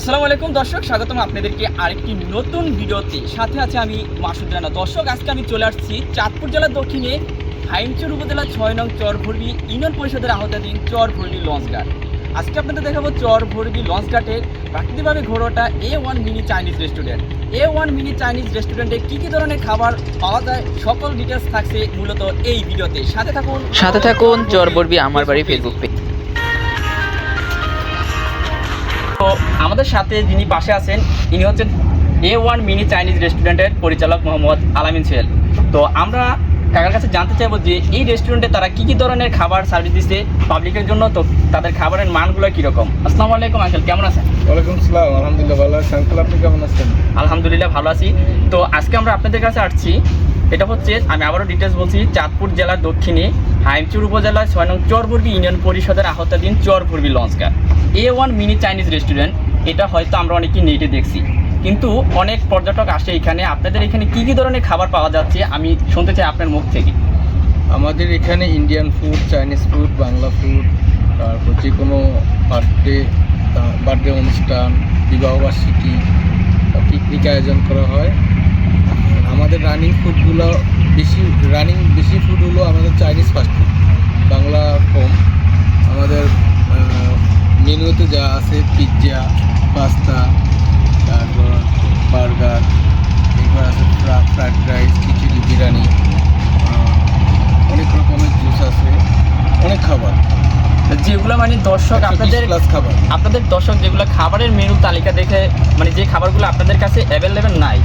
আসসালামু আলাইকুম দর্শক, স্বাগতম আপনাদেরকে আরেকটি নতুন ভিডিওতে। সাথে আছে আমি মাসুদ রানা। দর্শক, আজকে আমি চলে আসছি চাঁদপুর জেলার দক্ষিণে হাইমচর উপজেলা ছয় নং চরভর্বি ইউনিয়ন পরিষদের আওতাধীন চরভর্বি লঞ্চঘাট আজকে আপনাদের দেখাবো চরভর্বি লঞ্চঘাটের প্রাকৃতিকভাবে ঘোরাটা A one mini Chinese restaurant A one mini Chinese রেস্টুরেন্টে কী কী ধরনের খাবার পাওয়া যায়, সকল ডিটেলস থাকছে মূলত এই ভিডিওতে। সাথে থাকুন সাথে থাকুন চরবর্বি আমার বাড়ি ফেসবুক পেজ আমাদের সাথে যিনি পাশে আছেন ইনি হচ্ছেন এ ওয়ান মিনি চাইনিজ রেস্টুরেন্টের পরিচালক মোহাম্মদ আলামিন সোহেল। তো আমরা কাকার কাছে জানতে চাইব যে এই রেস্টুরেন্টে তারা কি কি ধরনের খাবার সার্ভিস দিচ্ছে পাবলিকের জন্য? তো তাদের খাবারের মানগুলো কীরকম? আসসালামু আলাইকুম আঙ্কেল কেমন আছেন? ওয়ালাইকুম সালাম আলহামদুলিল্লাহ ভালো আছি। আঙ্কেল আপনি কেমন আছেন? আলহামদুলিল্লাহ ভালো আছি। তো আজকে আমরা আপনাদের কাছে আসছি। এটা হচ্ছে আমি আবারও ডিটেলস বলছি চাঁদপুর জেলার দক্ষিণে হাইমচুর উপজেলার ছয় নং চরপূর্বী ইউনিয়ন পরিষদের আহতাধীন Charpurbi লঞ্চঘাট। A one mini Chinese restaurant এটা হয়তো আমরা অনেকেই নেটে দেখছি। কিন্তু অনেক পর্যটক আসে এখানে। আপনাদের এখানে কি কি ধরনের খাবার পাওয়া যাচ্ছে? আমি শুনতে চাই আপনার মুখ থেকে। আমাদের এখানে Indian food Chinese food Bangla food তারপর যে কোনো বার্থডে বার্থডে অনুষ্ঠান বিবাহবার্ষিকী পিকনিক আয়োজন করা হয়। আমাদের রানিং ফুডগুলো বেশি রানিং বেশি ফুড হলো আমাদের চাইনিজ ফাস্ট ফুড বাংলা কম আমাদের মেনুতে যা আছে পিৎজা পাস্তা তারপর বার্গার এরপর আছে ফ্রাইড রাইস খিচুড়ি বিরিয়ানি অনেক রকমের জুস আছে অনেক খাবার। যেগুলো মানে দর্শক আপনাদের খাবার। আপনাদের দর্শক যেগুলো খাবারের মেনু তালিকা দেখে মানে যে খাবারগুলো আপনাদের কাছে অ্যাভেলেবেল নাই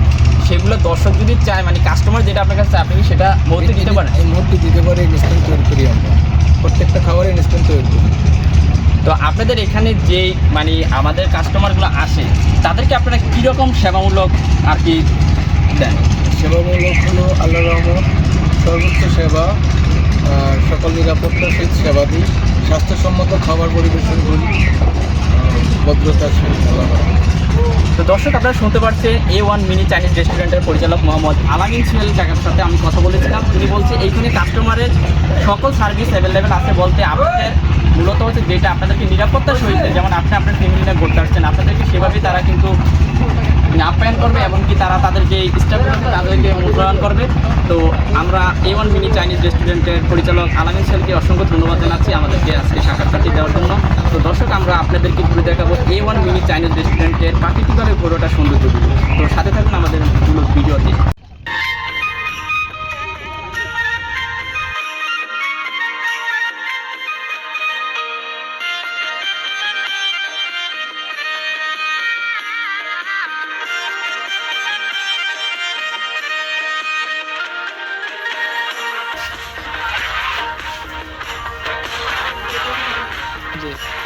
সেগুলো দর্শক যদি চায় মানে কাস্টমার যেটা আপনার কাছে আপনি সেটা মুহূর্তে দিতে পারেন? এই মুহূর্তে দিতে পারে ইনস্ট্যান্ট তৈরি করি আমরা। প্রত্যেকটা খাবারে ইনস্ট্যান্ট তৈরি করি। তো আপনাদের এখানে যে মানে আমাদের কাস্টমারগুলো আসে তাদেরকে আপনারা কীরকম সেবামূলক আর কি দেন সেবামূলক হলো আল্লাহ রহমত সর্বোচ্চ সেবা সকল নিরাপত্তা সহিত সেবা দিই স্বাস্থ্যসম্মত খাবার পরিবেশন করি ভদ্রতার সহিত। তো দর্শক আপনারা শুনতে পাচ্ছেন এ ওয়ান মিনি চাইনিজ রেস্টুরেন্টের পরিচালক মোহাম্মদ আলামিন সুহেল কাকার সাথে আমি কথা বলেছিলাম তিনি বলছে এইখানে কাস্টমারের সকল সার্ভিস অ্যাভেলেবেল আছে বলতে আপনাদের মূলত হচ্ছে যেটা আপনাদেরকে নিরাপত্তার সহিত, যেমন আপনি আপনার ফ্যামিলি নিয়ে ঘুরতে আসছেন, আপনাদেরকে সেভাবেই তারা কিন্তু আপ্যায়ন করবে এবং কি তারা তাদের যে স্টাফ আছে তাদেরকে মূল্যায়ন করবে। তো আমরা এ ওয়ান মিনি চাইনিজ রেস্টুরেন্টের পরিচালক আলামিন সেলকে অসংখ্য ধন্যবাদ জানাচ্ছি আমাদেরকে আজকে সাক্ষাৎকারটি দেওয়ার জন্য। তো দর্শক, আমরা আপনাদেরকে ঘুরে দেখাবো এ ওয়ান মিনি চাইনিজ রেস্টুরেন্টের প্রাকৃতিকভাবে ঘোরাটা সৌন্দর্যগুলো। তো সাথে থাকুন আমাদের ভিডিওতে। হাফেজ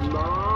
No.